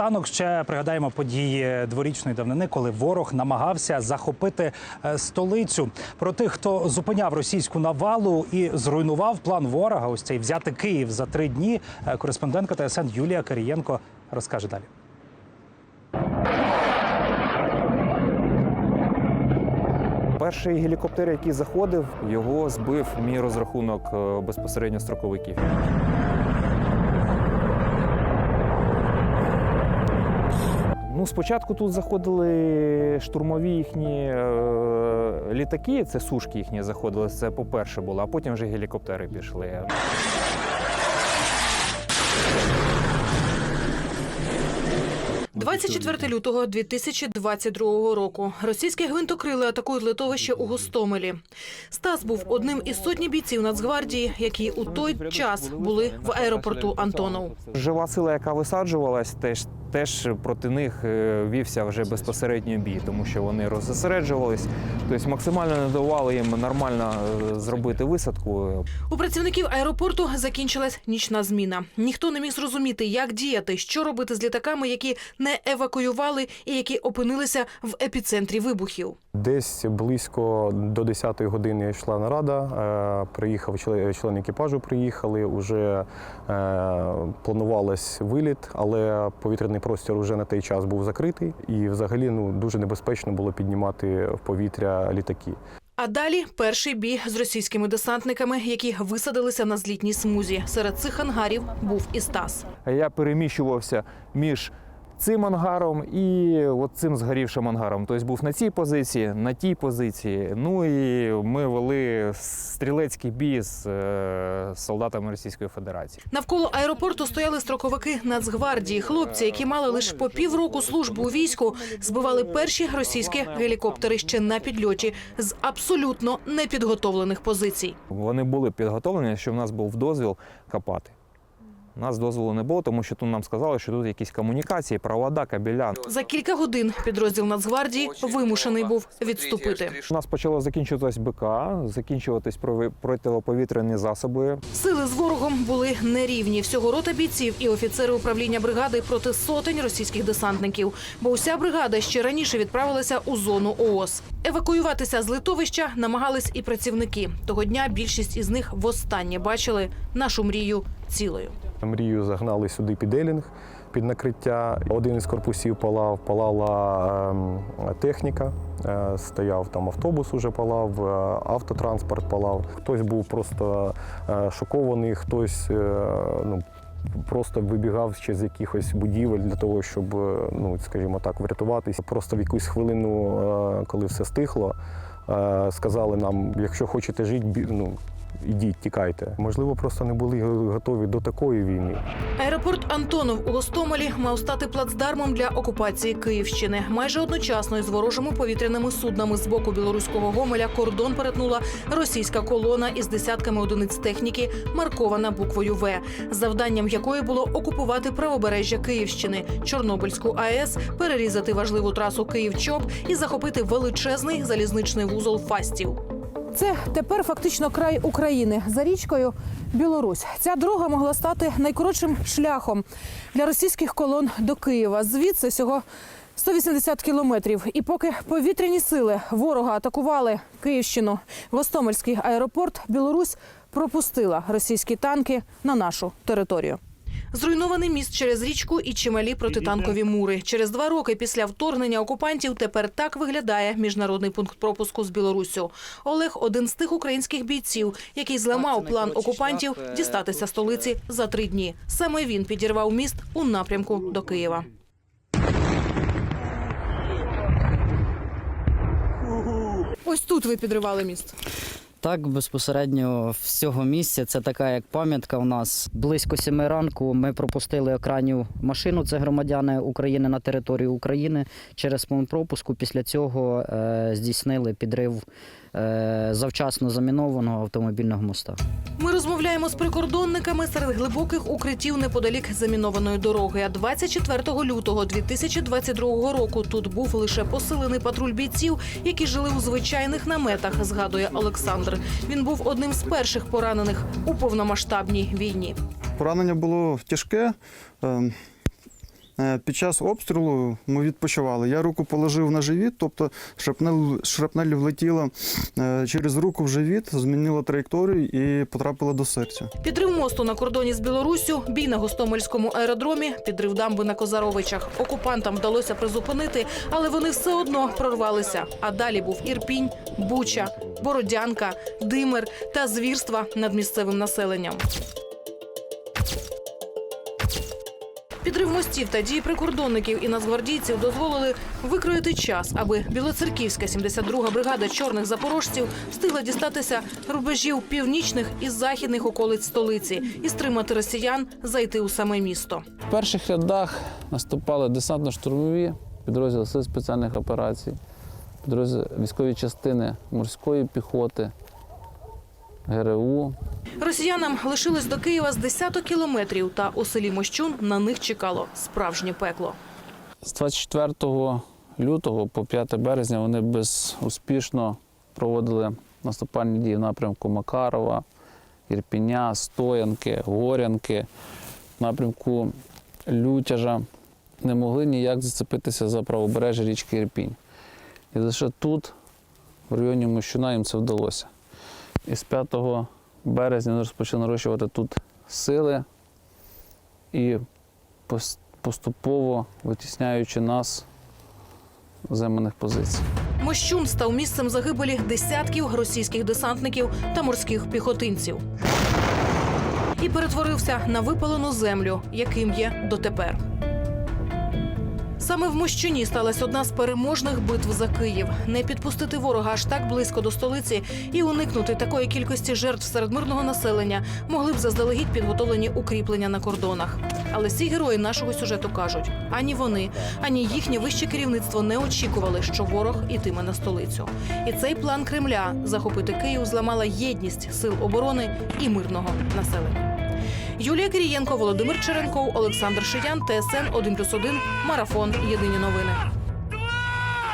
Танок ще пригадаємо події дворічної давнини, коли ворог намагався захопити е, столицю. Про тих, хто зупиняв російську навалу і зруйнував план ворога, ось цей взяти Київ за три дні. е, Кореспондентка ТСН Юлія Карієнко розкаже далі. Перший гелікоптер, який заходив, його збив мій розрахунок е, безпосередньо строковиків. Ну, спочатку тут заходили штурмові їхні е, літаки, це сушки їхні заходили. Це по-перше було, а потім вже гелікоптери пішли. 24 лютого 2022 року російські гвинтокрили атакують литовище у Гостомелі. Стас був одним із сотні бійців Нацгвардії, які у той час були в аеропорту Антонов. Жива сила, яка висаджувалась, теж, теж проти них е, вівся вже безпосередньо бій, тому що вони роззосереджувались, тобто максимально не давали їм нормально е, зробити висадку. У працівників аеропорту закінчилась нічна зміна. Ніхто не міг зрозуміти, як діяти, що робити з літаками, які не евакуювали і які опинилися в епіцентрі вибухів. Десь близько до 10-ї години йшла нарада. е, Приїхав член член екіпажу. Приїхали. Уже планувалось виліт, але повітряний простір уже на той час був закритий, і взагалі ну дуже небезпечно було піднімати в повітря літаки. А далі перший бій з російськими десантниками, які висадилися на злітній смузі. Серед цих ангарів був і Стас. Я переміщувався між цим ангаром і от цим згорівшим ангаром. Тобто був на цій позиції, на тій позиції. Ну і ми вели стрілецький бій з е, солдатами Російської Федерації. Навколо аеропорту стояли строковики Нацгвардії. Хлопці, які мали лише по півроку службу у війську, збивали перші російські гелікоптери ще на підльоті з абсолютно непідготовлених позицій. Вони були підготовлені, що в нас був дозвіл копати. У нас дозволу не було, тому що тут нам сказали, що тут якісь комунікації, провода, кабеля. За кілька годин підрозділ Нацгвардії вимушений був відступити. У нас почало закінчуватись БК, закінчуватись протиповітряні засоби. Сили з ворогом були нерівні. Всього рота бійців і офіцери управління бригади проти сотень російських десантників. Бо уся бригада ще раніше відправилася у зону ООС. Евакуюватися з литовища намагались і працівники. Того дня більшість із них востаннє бачили нашу мрію цілою. Мрію загнали сюди під Елінг, під накриття. Один із корпусів палав, палала ем, техніка. Е, стояв там автобус, уже палав, е, автотранспорт палав. Хтось був просто е, шокований, хтось ну, просто вибігав ще з якихось будівель для того, щоб, ну, скажімо так, врятуватися. Просто в якусь хвилину, коли все стихло, сказали нам, якщо хочете жити, ну, ідіть, тікайте. Можливо, просто не були готові до такої війни. Аеропорт Антонов у Гостомелі мав стати плацдармом для окупації Київщини. Майже одночасно із ворожими повітряними суднами з боку білоруського Гомеля кордон перетнула російська колона із десятками одиниць техніки, маркована буквою В, завданням якої було окупувати правобережжя Київщини, Чорнобильську АЕС, перерізати важливу трасу Київ-Чоп і захопити величезний залізничний вузол Фастів. Це тепер фактично край України за річкою Білорусь. Ця дорога могла стати найкоротшим шляхом для російських колон до Києва. Звідси всього 180 кілометрів. І поки повітряні сили ворога атакували Київщину, Гостомельський аеропорт, Білорусь пропустила російські танки на нашу територію. Зруйнований міст через річку і чималі протитанкові мури. Через два роки після вторгнення окупантів тепер так виглядає міжнародний пункт пропуску з Білоруссю. Олег один з тих українських бійців, який зламав план окупантів дістатися столиці за три дні. Саме він підірвав міст у напрямку до Києва. Ось тут ви підривали міст. Так, безпосередньо всього місця це така як пам'ятка у нас. Близько сіми ранку ми пропустили екранів машину. Це громадяни України на територію України через пункт пропуску. Після цього е, здійснили підрив завчасно замінованого автомобільного моста. Ми розмовляємо з прикордонниками серед глибоких укриттів неподалік замінованої дороги. А 24 лютого 2022 року тут був лише посилений патруль бійців, які жили у звичайних наметах. Згадує Олександр. Він був одним з перших поранених у повномасштабній війні. Поранення було тяжке. Е, Під час обстрілу ми відпочивали. Я руку положив на живіт, тобто шрапнель, шрапнель влетіла е, через руку в живіт, змінила траєкторію і потрапила до серця. Підрив мосту на кордоні з Білоруссю, бій на Гостомельському аеродромі, підрив дамби на Козаровичах. Окупантам вдалося призупинити, але вони все одно прорвалися. А далі був Ірпінь, Буча, Бородянка, Димир та звірства над місцевим населенням. Підрив мостів та дії прикордонників і нацгвардійців дозволили викроїти час, аби Білоцерківська 72-га бригада чорних запорожців встигла дістатися рубежів північних і західних околиць столиці і стримати росіян зайти у саме місто. В перших рядах наступали десантно-штурмові підрозділи сил спеціальних операцій, підрозділи військові частини морської піхоти, ГРУ. Росіянам лишилось до Києва з десяток кілометрів, та у селі Мощун на них чекало справжнє пекло. З 24 лютого по 5 березня вони безуспішно проводили наступальні дії в напрямку Макарова, Ірпіня, Стоянки, Горянки, в напрямку Лютяжа. Не могли ніяк зацепитися за правобережжя річки Ірпінь. І лише тут, в районі Мощуна, їм це вдалося. І з 5 березня вони розпочали нарощувати тут сили і поступово витісняючи нас з займаних позицій. Мощун став місцем загибелі десятків російських десантників та морських піхотинців. І перетворився на випалену землю, яким є дотепер. Саме в Мощуні сталася одна з переможних битв за Київ. Не підпустити ворога аж так близько до столиці і уникнути такої кількості жертв серед мирного населення могли б заздалегідь підготовлені укріплення на кордонах. Але всі герої нашого сюжету кажуть: ані вони, ані їхнє вище керівництво не очікували, що ворог ітиме на столицю. І цей план Кремля захопити Київ зламала єдність сил оборони і мирного населення. Юлія Кирієнко, Володимир Черенков, Олександр Шиян, ТСН 1+,1, Марафон. Єдині новини.